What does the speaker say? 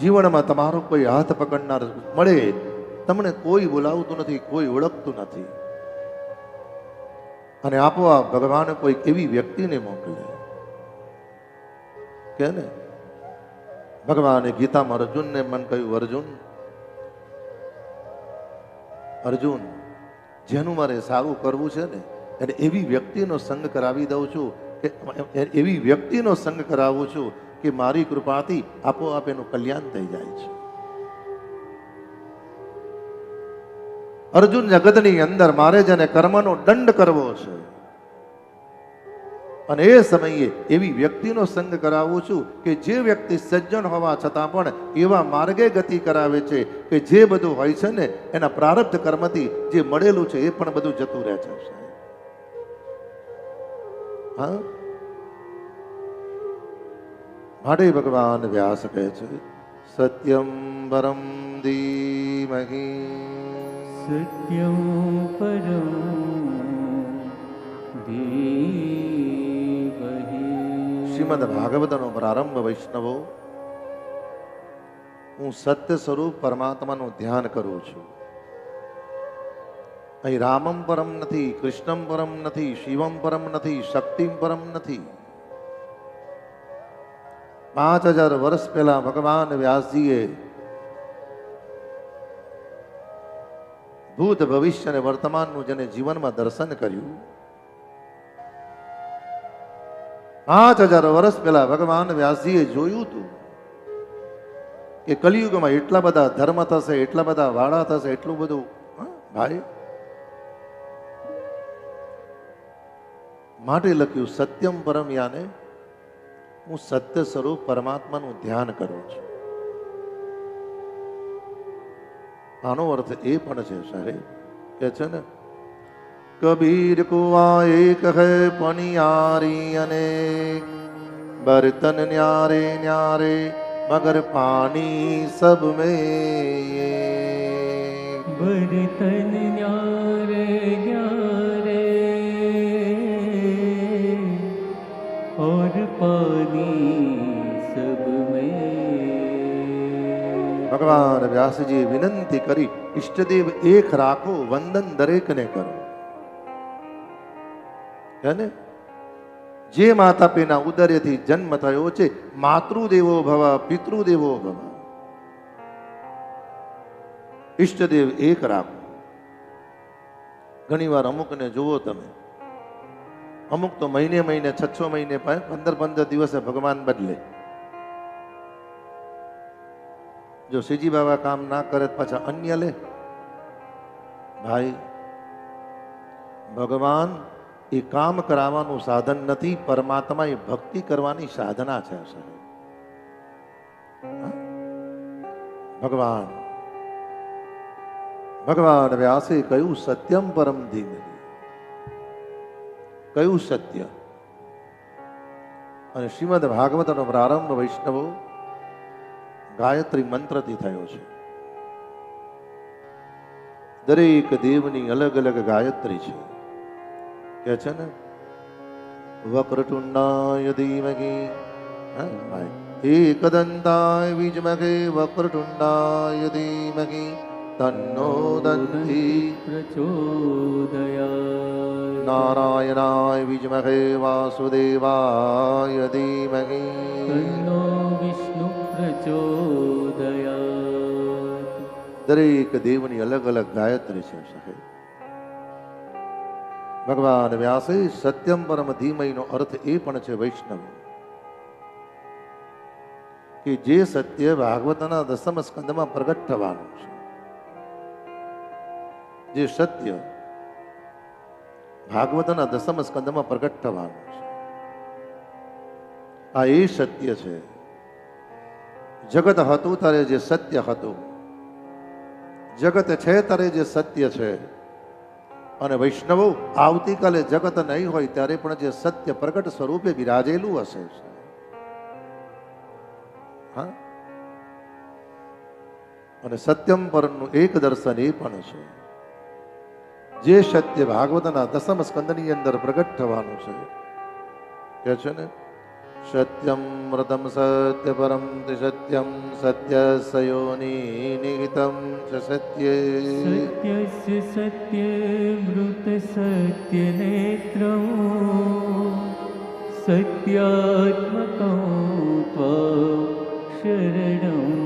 જીવનમાં તમારો કોઈ હાથ પકડનાર મળે, તમને કોઈ બોલાવતું નથી, કોઈ ઓળખતું નથી. અને આપોઆપ ભગવાન કોઈ એવી વ્યક્તિને મોકલે. કે ને? ભગવાને ગીતામાં અર્જુનને મન કહ્યું, અર્જુન અર્જુન, જેનું મારે સારું કરવું છે ને, એને એવી વ્યક્તિનો સંગ કરાવી દઉં છું કે એવી વ્યક્તિનો સંગ કરાવું છું કે મારી કૃપાથી આપોઆપ એનું કલ્યાણ થઈ જાય છે. અર્જુન જગતની અંદર મારે જેને કર્મનો દંડ કરવો છે, અને એ સમયે એવી વ્યક્તિનો સંગ કરાવું છું કે જે વ્યક્તિ સજ્જન હોવા છતાં પણ એવા માર્ગે ગતિ કરાવે છે કે જે બધું હોય છે ને, એના પ્રારબ્ધ કર્મથી જે મળેલું છે એ પણ બધું જતું રહે છે. હા? માટે ભગવાન વ્યાસ કહે છે સત્યમ પરમ ધીમહી. સત્યમ પરમ શ્રીમદ ભાગવતનો પ્રારંભ વૈષ્ણવો હું સત્ય સ્વરૂપ પરમાત્માનું ધ્યાન કરું છું. અહીં રામમ પરમ નથી કૃષ્ણમ પરમ નથી શિવમ પરમ નથી શક્તિમ પરમ નથી. પાંચ હજાર વર્ષ પહેલા ભગવાન વ્યાસજીએ ભૂત ભવિષ્ય અને વર્તમાનનું જેને જીવનમાં દર્શન કર્યું, પાંચ હજાર વર્ષ પહેલા ભગવાન વ્યાસજીએ જોયું હતું કે કલિયુગમાં એટલા બધા ધર્મ થશે, એટલા બધા વાળા થશે, એટલું બધું ભાઈ? માટે લખ્યું, સત્યમ પરમ યાને હું સત્ય સ્વરૂપ પરમાત્માનું ધ્યાન કરું છું. આનો અર્થ એ પણ છે સાહેબ, કે છે ને, કબીર કુવા એક હે પણિયારી અને બર્તન ન્યારે ન્યારે, મગર પાણી સબ મે બર્તન ન્યારે ન્યારે ભગવાન વ્યાસજી વિનંતી કરી, ઈષ્ટદેવ, એક રાખો, વંદન દરેકને કરો. હે જે માતા પિતા ઉદર્યથી જન્મ થયો છે, માતૃદેવો ભવ, પિતૃદેવો ભવ. ઈષ્ટદેવ, એક રાખો. ઘણીવાર અમુકને જુઓ તમે. અમુક તો મહિને મહિને છ છ મહિને પંદર પંદર દિવસે ભગવાન બદલે. જો શ્રીજી બાબા કામ ના કરે પાછા અન્ય લે. ભાઈ, ભગવાન એ કામ કરાવવાનું સાધન નથી પરમાત્મા એ ભક્તિ કરવાની સાધના છે ભગવાન ભગવાન વ્યાસે કયું સત્યમ પરમ ધીમે કયું સત્ય? અને શ્રીમદ ભાગવતનો પ્રારંભ વૈષ્ણવો ગાયત્રી મંત્રથી થયો છે. દરેક દેવની અલગ અલગ ગાયત્રી છે. કે છે ને? વક્રટુંડાય ભાઈ. એકદંતાય વિજમહે વક્રટુંડાય ધીમહી તન્નો દંતી પ્રચોદયા નારાયણાય વિજમહે વાસુદેવાય ધીમહી. તન્નો વિષ્ણુ દરેક દેવની અલગ અલગ ગાયત્રી છે સાહેબ. ભગવાન વ્યાસે સત્યમ પરમ ધીમયનો અર્થ એ પણ છે વૈષ્ણવ, કે જે સત્ય ભાગવતના દસમ સ્કંદમાં પ્રગટ થવાનું છે. જે સત્ય ભાગવતના દસમ સ્કંદમાં પ્રગટ થવાનું છે. આ એ સત્ય છે જગત હતું ત્યારે જે સત્ય હતું. જગત છે ત્યારે જે સત્ય છે. અને વૈષ્ણવો, આવતીકાલે જગત નહીં હોય ત્યારે પણ જે સત્ય પ્રગટ સ્વરૂપે બિરાજેલું હશે. હા? અને સત્યમ પરનું એક દર્શન એ પણ છે. જે સત્ય ભાગવતના દસમ સ્કંદની અંદર પ્રગટ થવાનું છે. કે છે ને? सत्यं व्रतं सत्यपरं ति सत्यं सत्यस्य योनिनिहितं च सत्ये सत्यस्य सत्यमृतसत्यनेत्रं सत्यात्मकं त्वा शरणं